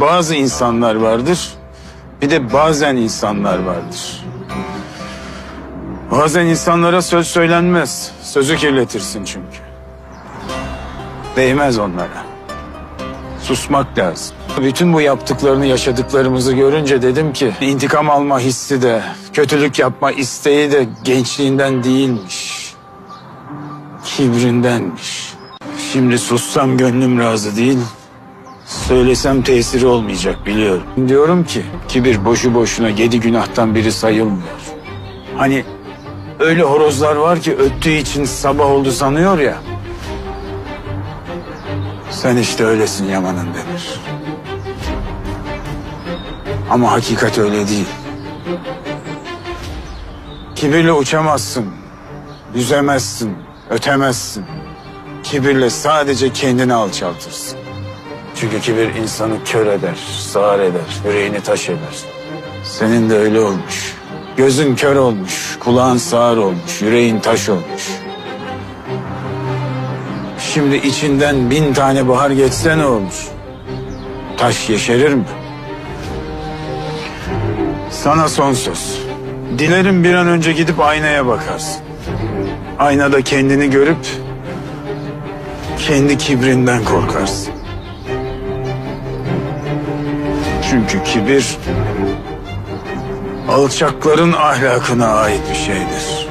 Bazı insanlar vardır, bir de bazen insanlar vardır. Bazen insanlara söz söylenmez, sözü kirletirsin çünkü. Değmez onlara. Susmak lazım. Bütün bu yaptıklarını, yaşadıklarımızı görünce dedim ki... ...intikam alma hissi de, kötülük yapma isteği de gençliğinden değilmiş. Kibrindenmiş. Şimdi sussam gönlüm razı değil, Söylesem tesiri olmayacak biliyorum. Diyorum ki kibir boşu boşuna yedi günahtan biri sayılmıyor. Hani öyle horozlar var ki öttüğü için sabah oldu sanıyor ya. Sen işte öylesin Yaman'ın denir. Ama hakikat öyle değil. Kibirle uçamazsın, yüzemezsin, ötemezsin. Kibirle sadece kendini alçaltırsın. Çünkü kibir insanı kör eder, sağır eder, yüreğini taş eder. Senin de öyle olmuş. Gözün kör olmuş, kulağın sağır olmuş, yüreğin taş olmuş. Şimdi içinden bin tane bahar geçse ne olur? Taş yeşerir mi? Sana son söz. Dilerim bir an önce gidip aynaya bakarsın. Aynada kendini görüp kendi kibrinden korkarsın. Çünkü kibir alçakların ahlakına ait bir şeydir.